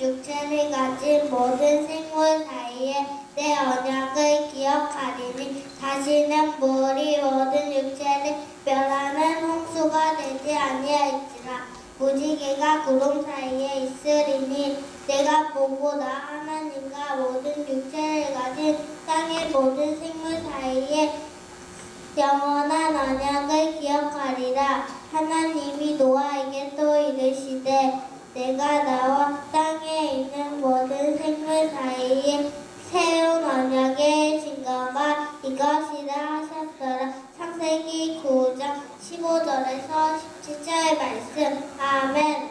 육체를 가진 모든 생물 사이에 내 언약을 기억하리니 다시는 물이 모든 육체를 멸하는 홍수가 되지 아니할지라. 무지개가 구름 사이에 있으리니 내가 보고 나 하나님과 모든 육체를 가진 땅의 모든 생물 사이에 영원한 언약을 기억하리라. 하나님이 노아에게 또 이르시되 내가 나와 땅에 있는 모든 생물 사이에 세운 언약의 증거가 이것이라 하셨더라. 창세기 9장 15절에서 17절의 말씀. 아멘.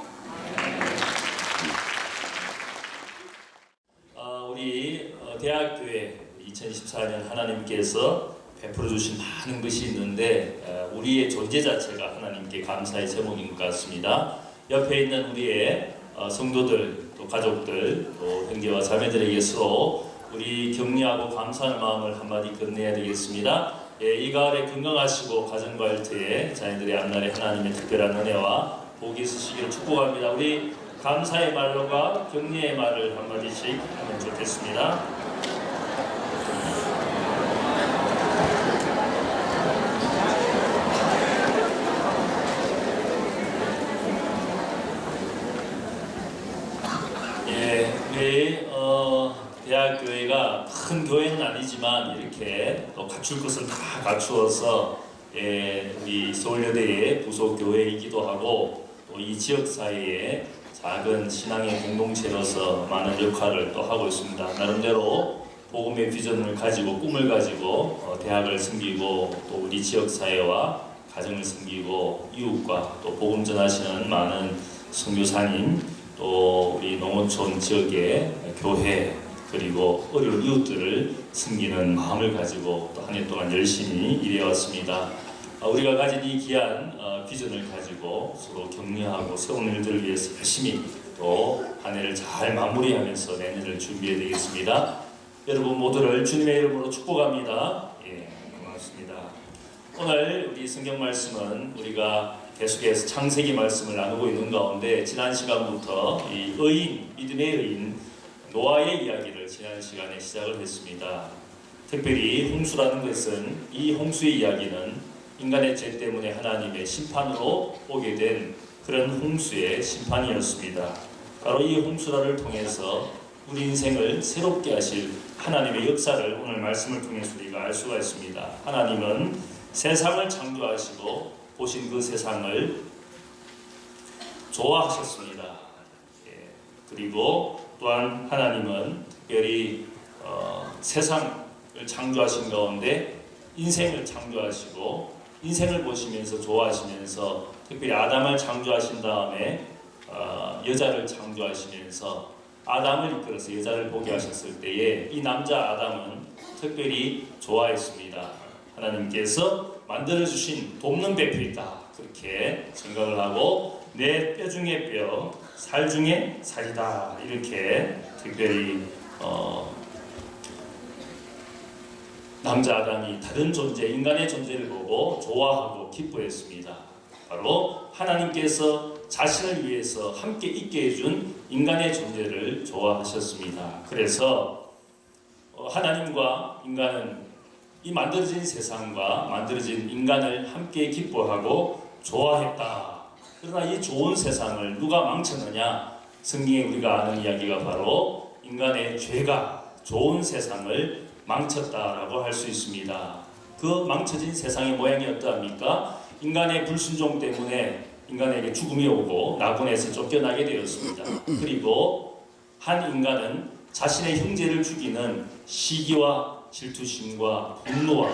어, 우리 어, 대학교에 2014년 하나님께서 베풀어 주신 많은 것이 있는데 어, 우리의 존재 자체가 하나님께 감사의 제목인 것 같습니다. 옆에 있는 우리의 어, 성도들 또 가족들 또 형제와 자매들에게 서로 우리 격려하고 감사하는 마음을 한마디 건네야 되겠습니다. 예, 이 가을에 건강하시고 가정과 일터에 자녀들의 앞날에 하나님의 특별한 은혜와 복이 있으시기를 축복합니다. 우리 감사의 말과 격려의 말을 한마디씩 하면 좋겠습니다. 예, 우리 어, 대학교회가 큰 교회는 아니지만 이렇게 또 갖출 것은 다 갖추어서 예, 우리 서울여대의 부속 교회이기도 하고 또 이 지역 사회에 작은 신앙의 공동체로서 많은 역할을 또 하고 있습니다. 나름대로 복음의 비전을 가지고 꿈을 가지고 어, 대학을 섬기고 또 우리 지역 사회와 가정을 섬기고 이웃과 또 복음 전하시는 많은 선교사님 또 우리 농어촌 지역의 교회 그리고 어려운 이웃들을 섬기는 마음을 가지고 또 한 해 동안 열심히 일해왔습니다. 아, 우리가 가진 이 귀한 어, 비전을 가지고 서로 격려하고 세운 일들을 위해서 열심히 또 한 해를 잘 마무리하면서 내년을 준비해야 되겠습니다. 여러분 모두를 주님의 이름으로 축복합니다. 예, 고맙습니다. 오늘 우리 성경 말씀은 우리가 계속해서 창세기 말씀을 나누고 있는 가운데 지난 시간부터 이 의인, 믿음의 의인 노아의 이야기를 지난 시간에 시작을 했습니다. 특별히 홍수라는 것은 이 홍수의 이야기는 인간의 죄 때문에 하나님의 심판으로 오게 된 그런 홍수의 심판이었습니다. 바로 이 홍수라를 통해서 우리 인생을 새롭게 하실 하나님의 역사를 오늘 말씀을 통해서 우리가 알 수가 있습니다. 하나님은 세상을 창조하시고 보신 그 세상을 좋아하셨습니다. 예, 그리고 또한 하나님은 특별히 어, 세상을 창조하신 가운데 인생을 창조하시고 인생을 보시면서 좋아하시면서 특별히 아담을 창조하신 다음에 어, 여자를 창조하시면서 아담을 이끌어서 여자를 보게 하셨을 때에 이 남자 아담은 특별히 좋아했습니다. 하나님께서 만들어 주신 돕는 배필이다 그렇게 생각을 하고 내 뼈 중에 뼈, 살 중에 살이다 이렇게 특별히 어, 남자 아담이 다른 존재, 인간의 존재를 보고 좋아하고 기뻐했습니다. 바로 하나님께서 자신을 위해서 함께 있게 해준 인간의 존재를 좋아하셨습니다. 그래서 어, 하나님과 인간은 이 만들어진 세상과 만들어진 인간을 함께 기뻐하고 좋아했다. 그러나 이 좋은 세상을 누가 망쳤느냐? 성경에 우리가 아는 이야기가 바로 인간의 죄가 좋은 세상을 망쳤다라고 할 수 있습니다. 그 망쳐진 세상의 모양이 어떠합니까? 인간의 불순종 때문에 인간에게 죽음이 오고 나군에서 쫓겨나게 되었습니다. 그리고 한 인간은 자신의 형제를 죽이는 시기와 질투심과 분노와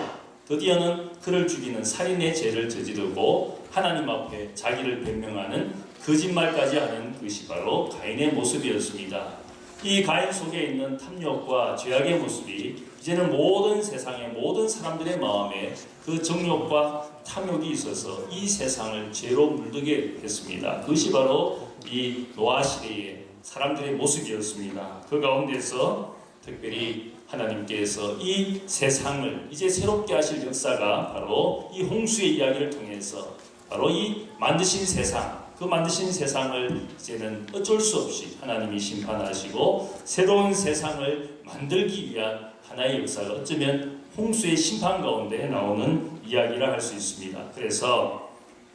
드디어는 그를 죽이는 살인의 죄를 저지르고 하나님 앞에 자기를 변명하는 거짓말까지 하는 것이 바로 가인의 모습이었습니다. 이 가인 속에 있는 탐욕과 죄악의 모습이 이제는 모든 세상의 모든 사람들의 마음에 그 정욕과 탐욕이 있어서 이 세상을 죄로 물들게 했습니다. 그것이 바로 이 노아 시대의 사람들의 모습이었습니다. 그 가운데서 특별히 하나님께서 이 세상을 이제 새롭게 하실 역사가 바로 이 홍수의 이야기를 통해서 바로 이 만드신 세상, 그 만드신 세상을 이제는 어쩔 수 없이 하나님이 심판하시고 새로운 세상을 만들기 위한 하나의 역사가 어쩌면 홍수의 심판 가운데 나오는 이야기라 할 수 있습니다. 그래서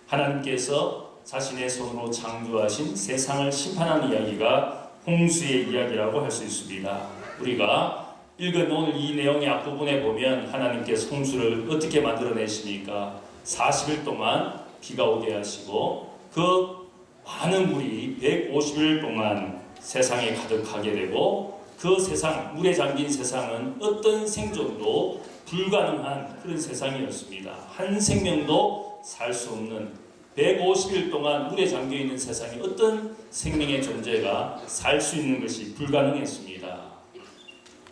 하나님께서 자신의 손으로 창조하신 세상을 심판하는 이야기가 홍수의 이야기라고 할 수 있습니다. 우리가 읽은 오늘 이 내용의 앞부분에 보면 하나님께서 홍수를 어떻게 만들어내십니까? 40일 동안 비가 오게 하시고 그 많은 물이 150일 동안 세상에 가득하게 되고 그 세상, 물에 잠긴 세상은 어떤 생존도 불가능한 그런 세상이었습니다. 한 생명도 살 수 없는 150일 동안 물에 잠겨 있는 세상에 어떤 생명의 존재가 살 수 있는 것이 불가능했습니다.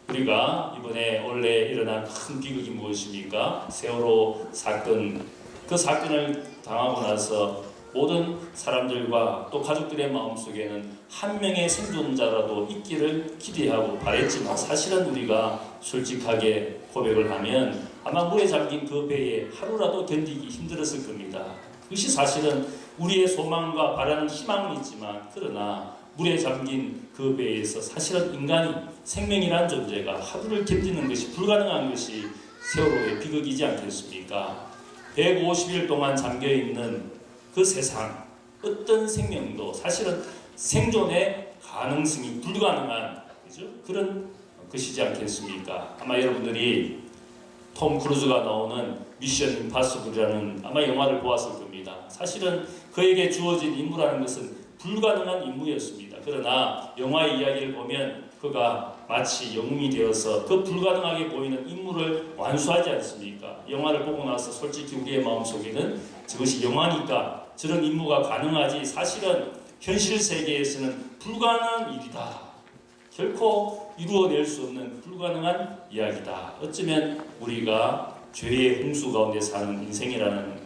우리가 이번에 원래 일어난 큰 비극이 무엇입니까? 세월호 사건. 그 사건을 당하고 나서 모든 사람들과 또 가족들의 마음속에는 한 명의 생존자라도 있기를 기대하고 바랬지만 사실은 우리가 솔직하게 고백을 하면 아마 물에 잠긴 그 배에 하루라도 견디기 힘들었을 겁니다. 그것이 사실은 우리의 소망과 바라는 희망은 있지만 그러나 물에 잠긴 그 배에서 사실은 인간이 생명이란 존재가 하루를 견디는 것이 불가능한 것이 세월호의 비극이지 않겠습니까? 150일 동안 잠겨 있는 그 세상 어떤 생명도 사실은 생존의 가능성이 불가능한 그죠? 그런 것이지 않겠습니까? 아마 여러분들이 톰 크루즈가 나오는 미션 임파서블이라는 아마 영화를 보았을 겁니다. 사실은 그에게 주어진 임무라는 것은 불가능한 임무였습니다. 그러나 영화의 이야기를 보면 그가 마치 영웅이 되어서 그 불가능하게 보이는 임무를 완수하지 않습니까? 영화를 보고 나서 솔직히 우리의 마음속에는 저것이 영화니까 저런 임무가 가능하지 사실은 현실 세계에서는 불가능한 일이다. 결코 이루어낼 수 없는 불가능한 이야기다. 어쩌면 우리가 죄의 홍수 가운데 사는 인생이라는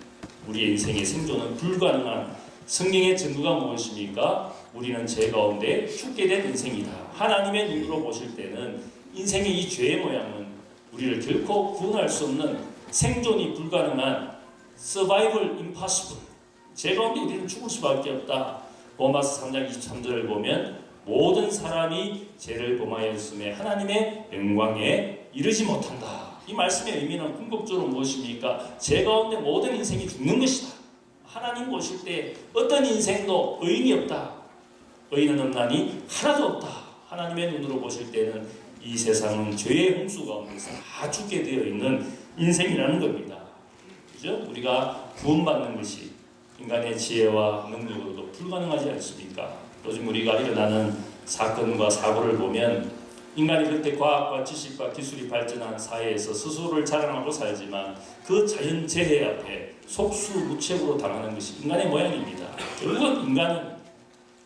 우리의 인생의 생존은 불가능한 성경의 증거가 무엇입니까? 우리는 죄 가운데 죽게 된 인생이다. 하나님의 눈으로 보실 때는 인생의 이 죄의 모양은 우리를 결코 구원할 수 없는 생존이 불가능한 survival impossible. 죄 가운데 우리는 죽을 수밖에 없다. 로마서 3장 23절을 보면 모든 사람이 죄를 범하였음에 하나님의 영광에 이르지 못한다. 이 말씀의 의미는 궁극적으로 무엇입니까? 죄 가운데 모든 인생이 죽는 것이다. 하나님 보실 때 어떤 인생도 의인이 없다. 의인은 없나니 하나도 없다. 하나님의 눈으로 보실 때는 이 세상은 죄의 홍수 가운데서 다 죽게 되어 있는 인생이라는 겁니다. 그죠? 우리가 구원받는 것이 인간의 지혜와 능력으로도 불가능하지 않습니까? 요즘 우리가 일어나는 사건과 사고를 보면 인간이 그때 과학과 지식과 기술이 발전한 사회에서 스스로를 자랑하고 살지만 그 자연 재해 앞에 속수무책으로 당하는 것이 인간의 모양입니다. 결국은 인간은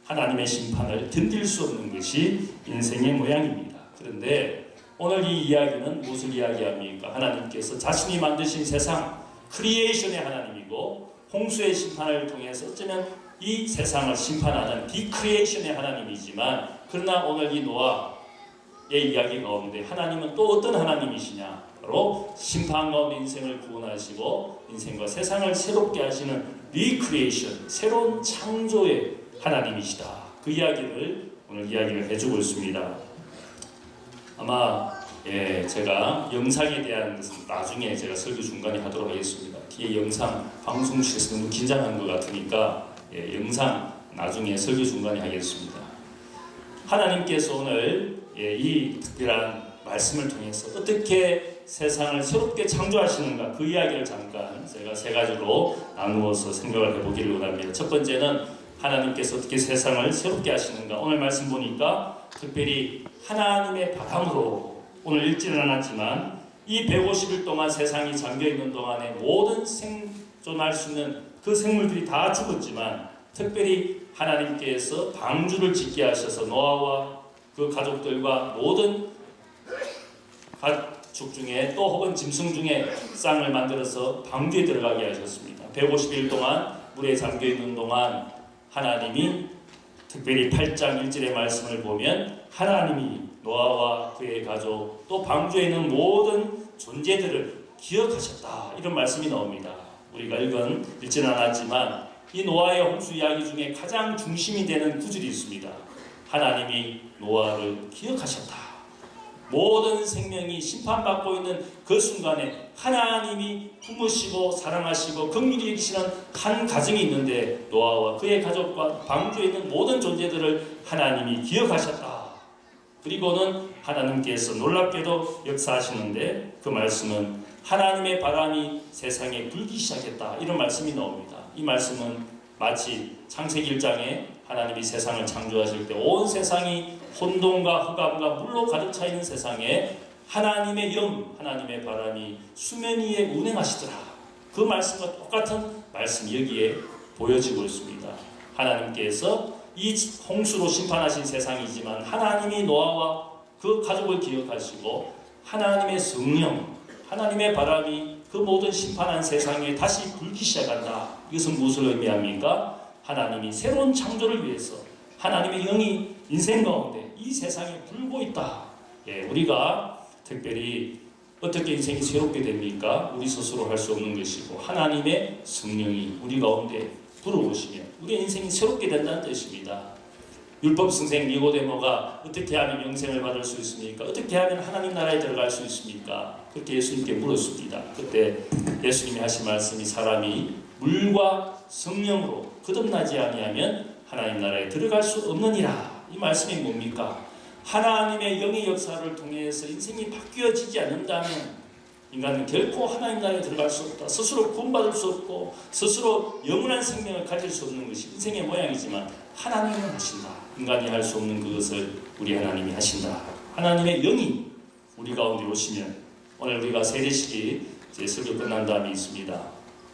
하나님의 심판을 견딜 수 없는 것이 인생의 모양입니다. 그런데 오늘 이 이야기는 무엇을 이야기합니까? 하나님께서 자신이 만드신 세상, 크리에이션의 하나님이고 홍수의 심판을 통해서 어쩌면 이 세상을 심판하는 디크리에이션의 하나님이지만 그러나 오늘 이 노아의 이야기 가운데 하나님은 또 어떤 하나님이시냐? 바로 심판 가운데 인생을 구원하시고 인생과 세상을 새롭게 하시는 리크리에이션, 새로운 창조의 하나님이시다. 그 이야기를 오늘 이야기를 해주고 있습니다. 아마 예, 제가 영상에 대한 것은 나중에 제가 설교 중간에 하도록 하겠습니다. 뒤에 영상 방송실에서 너무 긴장한 것 같으니까 예, 영상 나중에 설교 중간에 하겠습니다. 하나님께서 오늘 예, 이 특별한 말씀을 통해서 어떻게 세상을 새롭게 창조하시는가 그 이야기를 잠깐 제가 세 가지로 나누어서 생각을 해보기를 원합니다. 첫 번째는 하나님께서 어떻게 세상을 새롭게 하시는가 오늘 말씀 보니까 특별히 하나님의 바람으로 오늘 읽지는 않았지만 이 150일 동안 세상이 잠겨 있는 동안에 모든 생존할 수 있는 그 생물들이 다 죽었지만 특별히 하나님께서 방주를 짓게 하셔서 노아와 그 가족들과 모든 가축 중에 또 혹은 짐승 중에 쌍을 만들어서 방주에 들어가게 하셨습니다. 150일 동안 물에 잠겨 있는 동안 하나님이 특별히 8장 1절의 말씀을 보면 하나님이 노아와 그의 가족 또 방주에 있는 모든 존재들을 기억하셨다 이런 말씀이 나옵니다. 우리가 읽은 읽지는 않았지만 이 노아의 홍수 이야기 중에 가장 중심이 되는 구절이 있습니다. 하나님이 노아를 기억하셨다. 모든 생명이 심판받고 있는 그 순간에 하나님이 품으시고 사랑하시고 긍휼히 여기시는 한 가정이 있는데 노아와 그의 가족과 방주에 있는 모든 존재들을 하나님이 기억하셨다. 그리고는 하나님께서 놀랍게도 역사하시는데 그 말씀은 하나님의 바람이 세상에 불기 시작했다. 이런 말씀이 나옵니다. 이 말씀은 마치 창세기 1장에 하나님이 세상을 창조하실 때 온 세상이 혼돈과 흑암과 물로 가득 차 있는 세상에 하나님의 영, 하나님의 바람이 수면 위에 운행하시더라. 그 말씀과 똑같은 말씀이 여기에 보여지고 있습니다. 하나님께서 이 홍수로 심판하신 세상이지만 하나님이 노아와 그 가족을 기억하시고 하나님의 성령, 하나님의 바람이 그 모든 심판한 세상에 다시 불기 시작한다. 이것은 무엇을 의미합니까? 하나님이 새로운 창조를 위해서 하나님의 영이 인생 가운데 이 세상에 불고 있다. 예, 우리가 특별히 어떻게 인생이 새롭게 됩니까? 우리 스스로 할 수 없는 것이고 하나님의 성령이 우리 가운데 불어오시면 우리의 인생이 새롭게 된다는 뜻입니다. 율법 승생 니고데모가 어떻게 하면 영생을 받을 수 있습니까? 어떻게 하면 하나님 나라에 들어갈 수 있습니까? 그렇게 예수님께 물었습니다. 그때 예수님이 하신 말씀이 사람이 물과 성령으로 거듭나지 아니하면 하나님 나라에 들어갈 수 없느니라. 이 말씀이 뭡니까? 하나님의 영의 역사를 통해서 인생이 바뀌어지지 않는다면 인간은 결코 하나님 나라에 들어갈 수 없다. 스스로 구원받을 수 없고 스스로 영원한 생명을 가질 수 없는 것이 인생의 모양이지만 하나님은 하신다. 인간이 할 수 없는 그것을 우리 하나님이 하신다. 하나님의 영이 우리 가운데 오시면 오늘 우리가 세례식이 이제 설교 끝난 다음에 있습니다.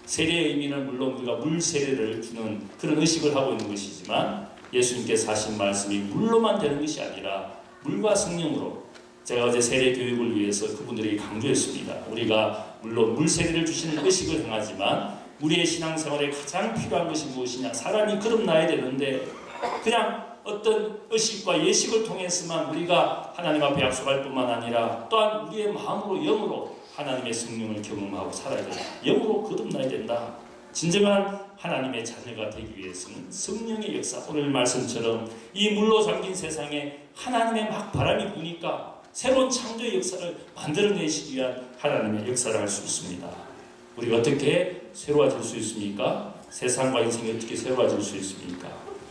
세례의 의미는 물론 우리가 물 세례를 주는 그런 의식을 하고 있는 것이지만 예수님께서 하신 말씀이 물로만 되는 것이 아니라 물과 성령으로 제가 어제 세례 교육을 위해서 그분들에게 강조했습니다. 우리가 물론 물 세례를 주시는 의식을 행하지만 우리의 신앙생활에 가장 필요한 것이 무엇이냐? 사람이 거듭나야 되는데 그냥 어떤 의식과 예식을 통해서만 우리가 하나님 앞에 약속할 뿐만 아니라 또한 우리의 마음으로 영으로 하나님의 성령을 경험하고 살아야 된다. 영으로 거듭나야 된다. 진정한 하나님의 자녀가 되기 위해서는 성령의 역사, 오늘 말씀처럼 이 물로 잠긴 세상에 하나님의 막 바람이 부니까 새로운 창조의 역사를 만들어내시기 위한 하나님의 역사를 할 수 있습니다. 우리가 어떻게 새로워질 수 있습니까? 세상과 인생이 어떻게 새로워질 수 있습니까?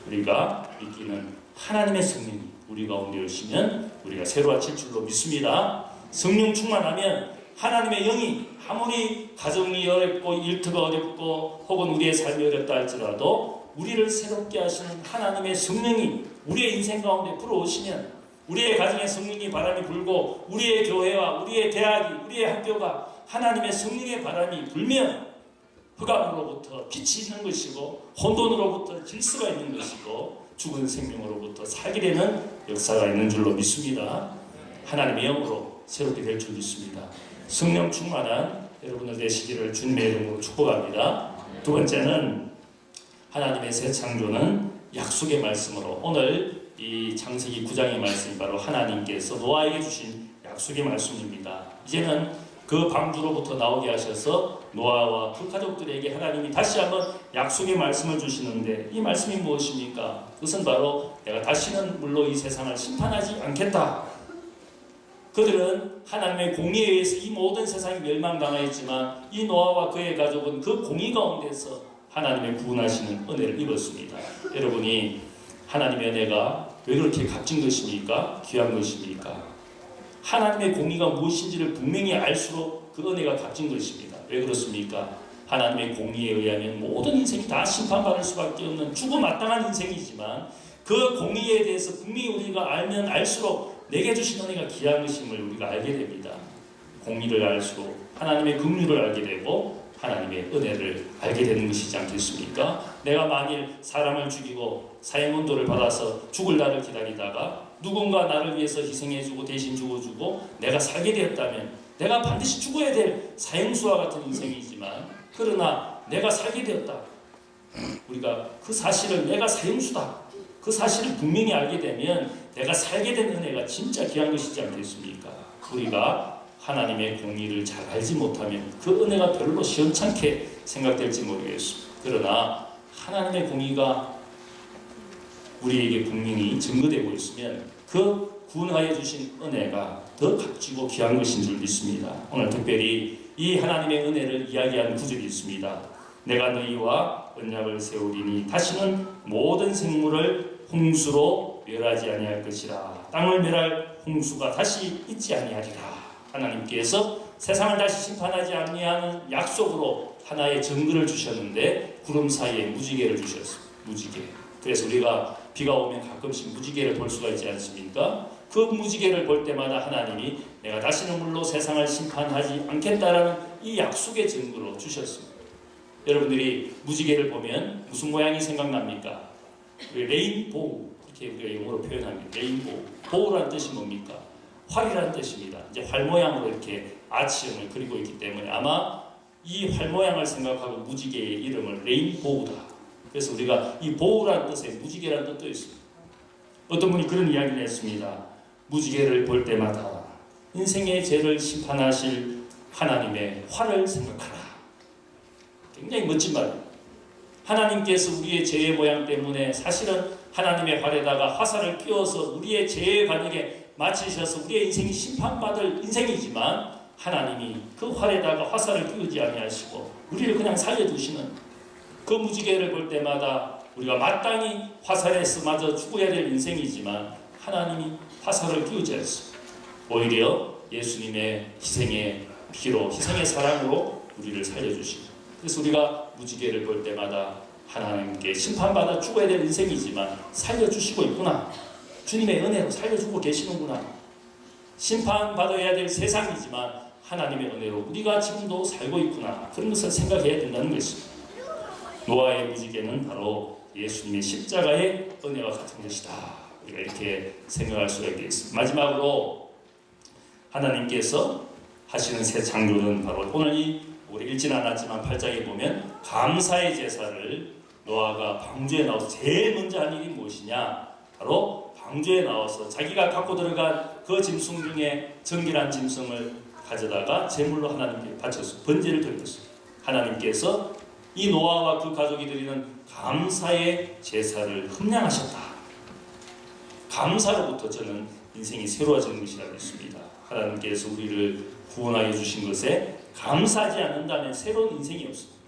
우리가 믿기는 하나님의 성령이 우리 가운데 오시면 우리가 새로워질 줄로 믿습니다. 성령 충만하면 하나님의 영이 아무리 가정이 어렵고 일터가 어렵고 혹은 우리의 삶이 어렵다 할지라도 우리를 새롭게 하시는 하나님의 성령이 우리의 인생 가운데 불어오시면 우리의 가정에 성령의 바람이 불고 우리의 교회와 우리의 대학이 우리의 학교가 하나님의 성령의 바람이 불면 흑암으로부터 빛이 있는 것이고 혼돈으로부터 질서가 있는 것이고 죽은 생명으로부터 살게 되는 역사가 있는 줄로 믿습니다. 하나님의 영으로 새롭게 될 줄 믿습니다. 성령 충만한 여러분들 되시기를 주님의 이름으로 축복합니다. 두 번째는 하나님의 새 창조는 약속의 말씀으로 오늘 이 창세기 9장의 말씀이 바로 하나님께서 노아에게 주신 약속의 말씀입니다. 이제는 그 방주로부터 나오게 하셔서 노아와 그 가족들에게 하나님이 다시 한번 약속의 말씀을 주시는데 이 말씀이 무엇입니까? 그것은 바로 내가 다시는 물로 이 세상을 심판하지 않겠다. 그들은 하나님의 공의에 의해서 이 모든 세상이 멸망당하였지만 이 노아와 그의 가족은 그 공의 가운데서 하나님의 구원하시는 은혜를 입었습니다. 여러분이 하나님의 은혜가 왜 그렇게 값진 것입니까? 귀한 것입니까? 하나님의 공의가 무엇인지를 분명히 알수록 그 은혜가 값진 것입니다. 왜 그렇습니까? 하나님의 공의에 의하면 모든 인생이 다 심판받을 수밖에 없는 죽어 마땅한 인생이지만 그 공의에 대해서 분명히 우리가 알면 알수록 내게 주신 은혜가 것임을 우리가 알게 됩니다. 공의를 알수록 하나님의 긍휼을 알게 되고 하나님의 은혜를 알게 되는 것이지 않겠습니까? 내가 만일 사람을 죽이고 사형운도를 받아서 죽을 날을 기다리다가 누군가 나를 위해서 희생해주고 대신 죽어주고 내가 살게 되었다면 내가 반드시 죽어야 될 사형수와 같은 인생이지만 그러나 내가 살게 되었다. 우리가 그 사실을 내가 사형수다. 그 사실을 분명히 알게 되면 내가 살게 된 은혜가 진짜 귀한 것이지 않겠습니까? 우리가 하나님의 공의를 잘 알지 못하면 그 은혜가 별로 시원찮게 생각될지 모르겠습니다. 그러나 하나님의 공의가 우리에게 분명히 증거되고 있으면 그 구원하여 주신 은혜가 더 값지고 귀한 것인 줄 믿습니다. 오늘 특별히 이 하나님의 은혜를 이야기하는 구절이 있습니다. 내가 너희와 언약을 세우리니 다시는 모든 생물을 홍수로 멸하지 아니할 것이라 땅을 멸할 홍수가 다시 있지 아니하리라 하나님께서 세상을 다시 심판하지 아니하는 약속으로 하나의 증거를 주셨는데 구름 사이에 무지개를 주셨습니다. 무지개. 그래서 우리가 비가 오면 가끔씩 무지개를 볼 수가 있지 않습니까? 그 무지개를 볼 때마다 하나님이 내가 다시는 물로 세상을 심판하지 않겠다라는 이 약속의 증거로 주셨습니다. 여러분들이 무지개를 보면 무슨 모양이 생각납니까? 레인보우 이렇게 우리가 영어로 표현합니다. 레인보우. 보우라는 뜻이 뭡니까? 활이라는 뜻입니다. 이제 활 모양으로 이렇게 아치형을 그리고 있기 때문에 아마 이 활 모양을 생각하고 무지개의 이름을 레인보우다. 그래서 우리가 이 보우라는 뜻에 무지개라는 뜻도 있습니다. 어떤 분이 그런 이야기를 했습니다. 무지개를 볼 때마다 인생의 죄를 심판하실 하나님의 화를 생각하라. 굉장히 멋진 말이에요. 하나님께서 우리의 죄의 모양 때문에 사실은 하나님의 활에다가 화살을 끼워서 우리의 죄의 관역에 맞추셔서 우리의 인생이 심판받을 인생이지만 하나님이 그 활에다가 화살을 끼우지 아니하시고 우리를 그냥 살려두시는 그 무지개를 볼 때마다 우리가 마땅히 화살에서 맞아 죽어야 될 인생이지만 하나님이 화살을 끼우지 않습니다. 오히려 예수님의 희생의 피로 희생의 사랑으로 우리를 살려주시죠. 그래서 우리가 무지개를 볼 때마다 하나님께 심판받아 죽어야 될 인생이지만 살려주시고 있구나. 주님의 은혜로 살려주고 계시는구나. 심판받아야 될 세상이지만 하나님의 은혜로 우리가 지금도 살고 있구나. 그런 것을 생각해야 된다는 것입니다. 노아의 무지개는 바로 예수님의 십자가의 은혜와 같은 것이다. 우리가 이렇게 생각할 수가 있겠습니다. 마지막으로 하나님께서 하시는 새 창조는 바로 오늘 이 우리 읽지는 않았지만 8장에 보면 감사의 제사를 노아가 방주에 나와서 제일 먼저 한 일이 무엇이냐? 바로 방주에 나와서 자기가 갖고 들어간 그 짐승 중에 정결한 짐승을 가져다가 제물로 하나님께 바쳤어. 번제를 드렸어. 하나님께서 이 노아와 그 가족이 드리는 감사의 제사를 흠량하셨다. 감사로부터 저는 인생이 새로워지는 것이라 믿습니다. 하나님께서 우리를 구원하여 주신 것에 감사하지 않는다면 새로운 인생이 없습니다.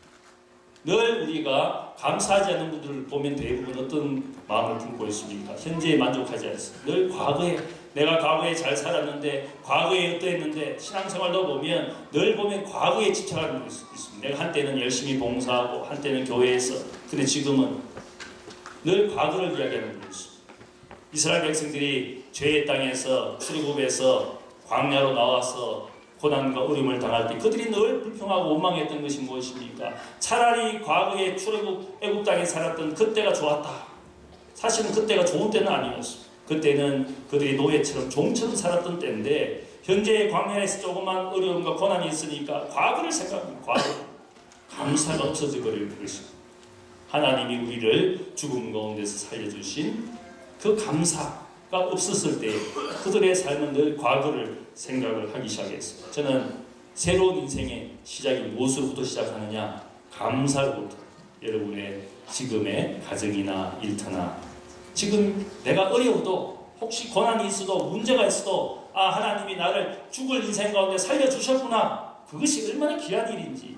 늘 우리가 감사하지 않는 분들을 보면 대부분 어떤 마음을 품고 있습니까? 현재에 만족하지 않습니다. 늘 과거에 내가 과거에 잘 살았는데 과거에 어떠했는데 신앙생활도 보면 늘 보면 과거에 집착하는 것이 있습니다. 내가 한때는 열심히 봉사하고 한때는 교회에서 근데 지금은 늘 과거를 이야기하는 것입니다. 이스라엘 백성들이 죄의 땅에서 출애굽에서 광야로 나와서 고난과 어려움을 당할 때 그들이 늘 불평하고 원망했던 것이 무엇입니까? 차라리 과거에 출애굽 애굽 땅에 살았던 그때가 좋았다. 사실은 그때가 좋은 때는 아니었어. 그때는 그들이 노예처럼 종처럼 살았던 때인데 현재의 광야에서 조그만 어려움과 고난이 있으니까 과거를 생각합니다. 과거 감사가 없어져 버릴 것입니다. 하나님이 우리를 죽음 가운데서 살려주신 그 감사가 없었을 때 그들의 삶은 늘 과거를 생각을 하기 시작했습니다. 저는 새로운 인생의 시작이 무엇으로부터 시작하느냐? 감사로부터 여러분의 지금의 가정이나 일터나 지금 내가 어려워도 혹시 고난이 있어도 문제가 있어도 아 하나님이 나를 죽을 인생 가운데 살려주셨구나 그것이 얼마나 귀한 일인지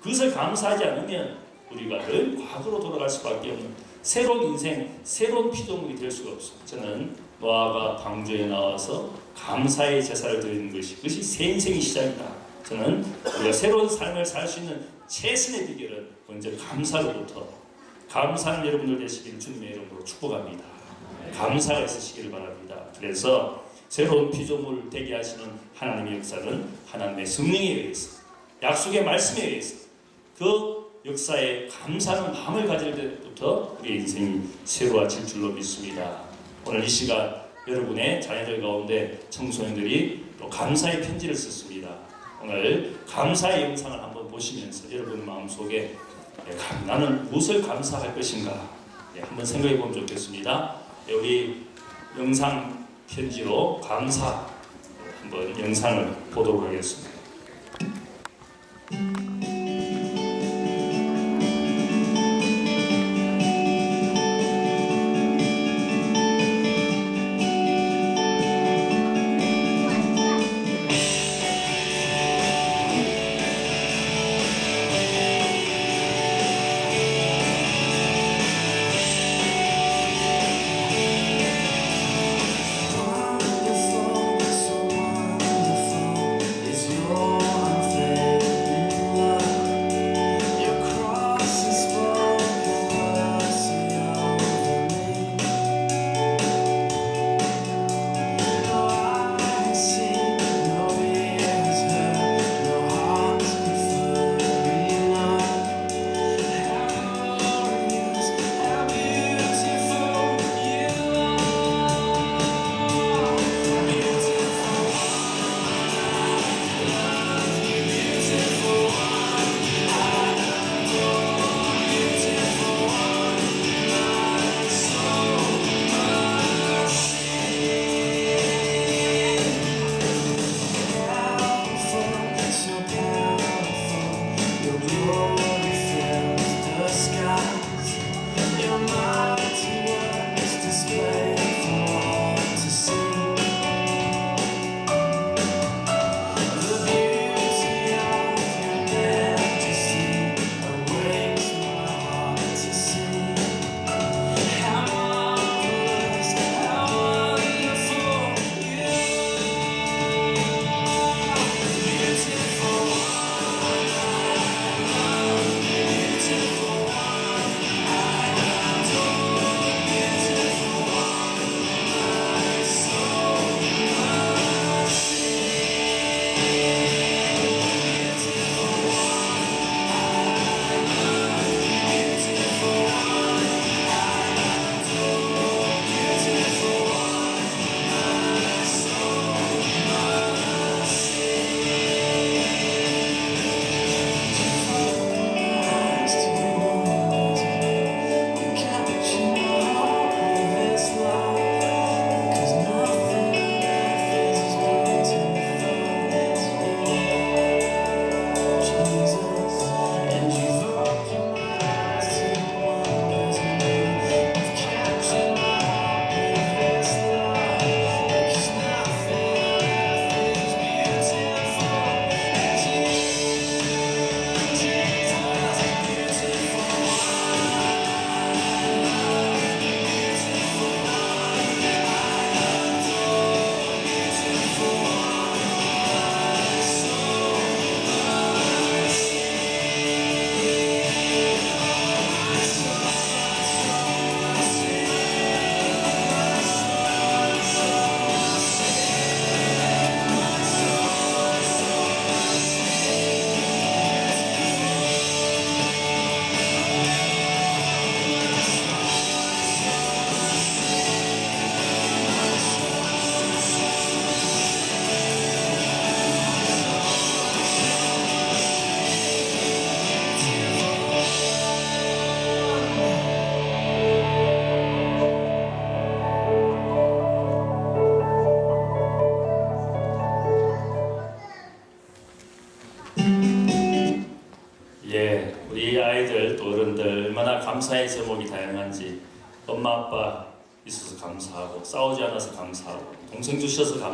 그것을 감사하지 않으면 우리가 늘 과거로 돌아갈 수밖에 없는 새로운 인생, 새로운 피조물이 될 수가 없습니다. 저는 노아가 방주에 나와서 감사의 제사를 드리는 것이 그것이 새 인생의 시작이다. 저는 우리가 새로운 삶을 살 수 있는 최선의 비결은 먼저 감사로부터 감사는 여러분들 되시기를 주님의 이름으로 축복합니다. 감사가 있으시기를 바랍니다. 그래서 새로운 피조물 되게 하시는 하나님의 역사는 하나님의 성령에 의해서 약속의 말씀에 의해서 그 역사에 감사하는 마음을 가질 때부터 우리의 인생이 새로워질 줄로 믿습니다. 오늘 이 시간 여러분의 자녀들 가운데 청소년들이 또 감사의 편지를 썼습니다. 오늘 감사의 영상을 한번 보시면서 여러분 마음속에 예, 감- 나는 무엇을 감사할 것인가 예, 한번 생각해 보면 좋겠습니다. 예, 우리 영상 편지로 감사 한번 영상을 보도록 하겠습니다.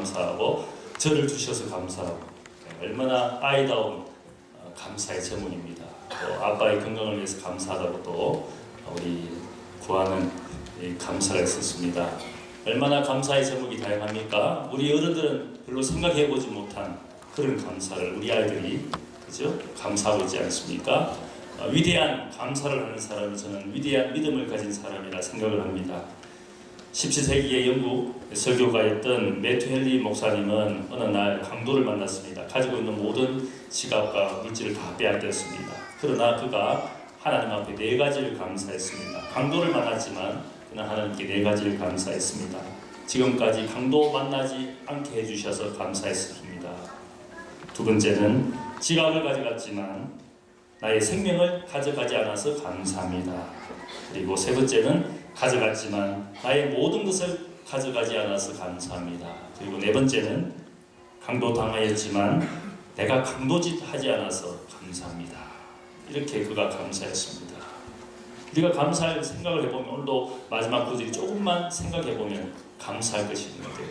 감사하고 저를 주셔서 감사하고 네, 얼마나 아이다운 어, 감사의 제목입니다. 또 아빠의 건강을 위해서 감사하다고 또 우리 구하는 이 감사가 있었습니다. 얼마나 감사의 제목이 다양합니까? 우리 어른들은 별로 생각해 보지 못한 그런 감사를 우리 아이들이 그죠? 감사하고 있지 않습니까? 어, 위대한 감사를 하는 사람이 저는 위대한 믿음을 가진 사람이라 생각을 합니다. 17세기의 영국 설교가였던 매튜 헨리 목사님은 어느 날 강도를 만났습니다. 가지고 있는 모든 지갑과 물질을 다 빼앗겼습니다. 그러나 그가 하나님 앞에 네 가지를 감사했습니다. 강도를 만났지만 그는 하나님께 네 가지를 감사했습니다. 지금까지 강도 만나지 않게 해주셔서 감사했습니다. 두 번째는 지갑을 가져갔지만 나의 생명을 가져가지 않아서 감사합니다. 그리고 세 번째는 가져갔지만 나의 모든 것을 가져가지 않아서 감사합니다. 그리고 네 번째는 강도 당하였지만 내가 강도짓 하지 않아서 감사합니다. 이렇게 그가 감사했습니다. 우리가 감사할 생각을 해보면 오늘도 마지막 구절이 조금만 생각해보면 감사할 것이 있는데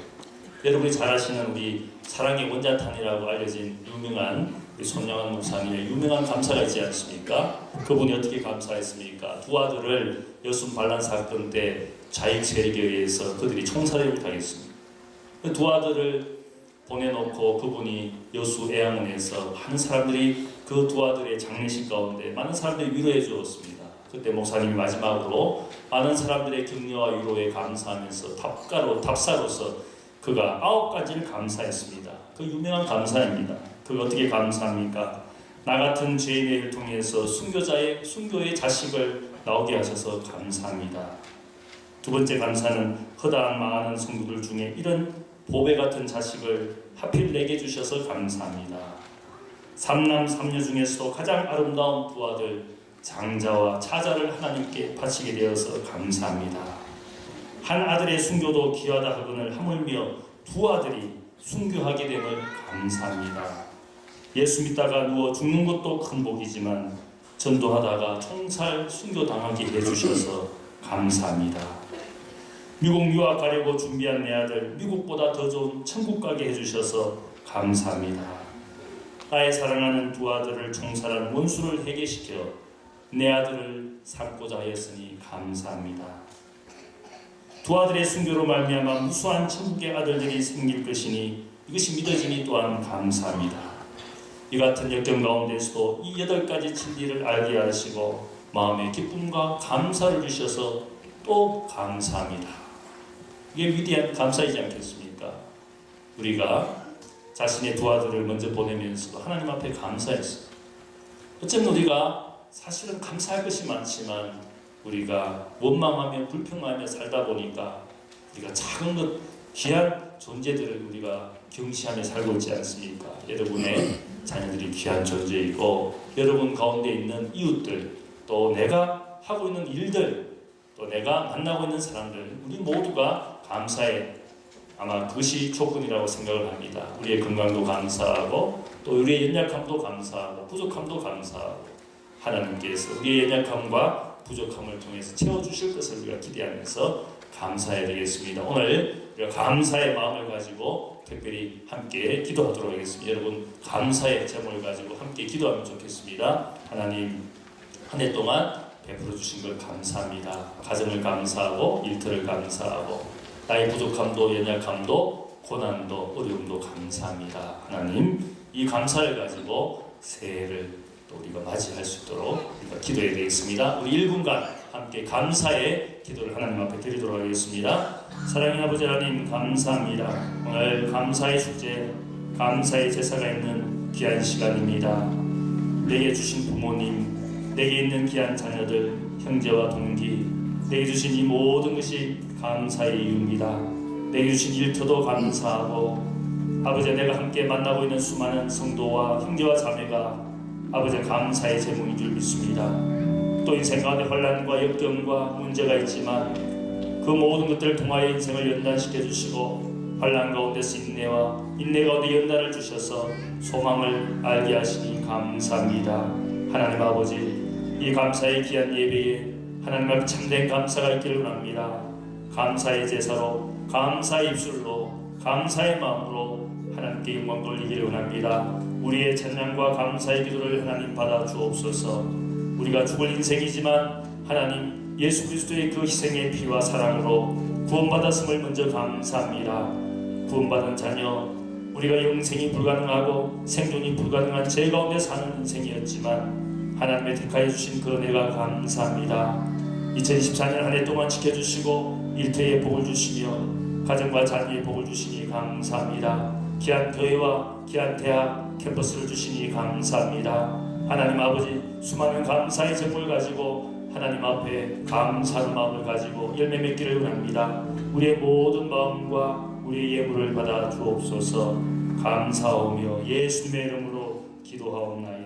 여러분이 잘 아시는 우리 사랑의 원자탄이라고 알려진 유명한 손영환 목사님의 유명한 감사가 있지 않습니까? 그분이 어떻게 감사했습니까? 두 아들을 여순 반란 사건 때 좌익 세력에 의해서 그들이 총살을 당했습니다. 그 두 아들을 보내놓고 그분이 여수 애양원에서 많은 사람들이 그 두 아들의 장례식 가운데 많은 사람들이 위로해 주었습니다. 그때 목사님이 마지막으로 많은 사람들의 격려와 위로에 감사하면서 답가로 답사로서 그가 아홉 가지를 감사했습니다. 그 유명한 감사입니다. 그가 어떻게 감사합니까? 나 같은 죄인의 일 통해서 순교자의 순교의 자식을 나오게 하셔서 감사합니다. 두 번째 감사는 허다한 망하는 성도들 중에 이런 보배 같은 자식을 하필 내게 주셔서 감사합니다. 삼남 삼녀 중에서도 가장 아름다운 두 아들 장자와 차자를 하나님께 바치게 되어서 감사합니다. 한 아들의 순교도 귀하다 하거늘 하물며 두 아들이 순교하게 됨을 감사합니다. 예수 믿다가 누워 죽는 것도 큰 복이지만 전도하다가 총살 순교당하게 해주셔서 감사합니다. 미국 유학 가려고 준비한 내 아들 미국보다 더 좋은 천국 가게 해주셔서 감사합니다. 나의 사랑하는 두 아들을 총살한 원수를 해결시켜 내 아들을 삼고자 하였으니 감사합니다. 두 아들의 순교로 말미암아 무수한 천국의 아들들이 생길 것이니 이것이 믿어지니 또한 감사합니다. 이 같은 역경 가운데서도 이 여덟 가지 진리를 알게 하시고 마음의 기쁨과 감사를 주셔서 또 감사합니다. 이게 위대한 감사이지 않겠습니까? 우리가 자신의 두 아들을 먼저 보내면서도 하나님 앞에 감사했어요. 어쩌면 우리가 사실은 감사할 것이 많지만 우리가 원망하며 불평하며 살다 보니까 우리가 작은 것 귀한 존재들을 우리가 경시하며 살고 있지 않습니까? 여러분의 자녀들이 귀한 존재이고 여러분 가운데 있는 이웃들 또 내가 하고 있는 일들 또 내가 만나고 있는 사람들 우리 모두가 감사해 아마 그것이 조건이라고 생각을 합니다. 우리의 건강도 감사하고 또 우리의 연약함도 감사하고 부족함도 감사하고 하나님께서 우리의 연약함과 부족함을 통해서 채워주실 것을 우리가 기대하면서 감사해야 되겠습니다. 오늘 우리가 감사의 마음을 가지고 특별히 함께 기도하도록 하겠습니다. 여러분 감사의 제목을 가지고 함께 기도하면 좋겠습니다. 하나님 한 해 동안 베풀어 주신 걸 감사합니다. 가정을 감사하고 일터를 감사하고 나의 부족함도 연약함도 고난도 어려움도 감사합니다. 하나님 이 감사를 가지고 새해를 또 우리가 맞이할 수 있도록 기도해야 되겠습니다. 우리 1분간 함께 감사의 기도를 하나님 앞에 드리도록 하겠습니다. 사랑의 아버지 하나님 감사합니다. 오늘 감사의 축제, 감사의 제사가 있는 귀한 시간입니다. 내게 주신 부모님, 내게 있는 귀한 자녀들, 형제와 동기, 내게 주신 이 모든 것이 감사의 이유입니다. 내게 주신 일터도 감사하고 아버지 내가 함께 만나고 있는 수많은 성도와 형제와 자매가 아버지 감사의 제목인 줄 믿습니다. 또 인생 가운데 환란과 역경과 문제가 있지만 그 모든 것들을 통하여 인생을 연단시켜 주시고 환란 가운데서 인내와 인내 가운데 연단을 주셔서 소망을 알게 하시니 감사합니다. 하나님 아버지 이 감사의 귀한 예배에 하나님 앞에 참된 감사가 있기를 원합니다. 감사의 제사로 감사의 입술로 감사의 마음으로 하나님께 영광 돌리기를 원합니다. 우리의 찬양과 감사의 기도를 하나님 받아 주옵소서. 우리가 죽을 인생이지만 하나님 예수 그리스도의 그 희생의 피와 사랑으로 구원받았음을 먼저 감사합니다. 구원받은 자녀 우리가 영생이 불가능하고 생존이 불가능한 죄 가운데 사는 인생이었지만 하나님의 택하여 주신 그 은혜가 감사합니다. 2024년 한 해 동안 지켜주시고 일터에 복을 주시며 가정과 자녀의 복을 주시니 감사합니다. 귀한 교회와 귀한 대학 캠퍼스를 주시니 감사합니다. 하나님 아버지 수많은 감사의 정을 가지고 하나님 앞에 감사하는 마음을 가지고 열매 맺기를 원합니다. 우리의 모든 마음과 우리의 예물을 받아 주옵소서 감사하오며 예수님의 이름으로 기도하옵나이다.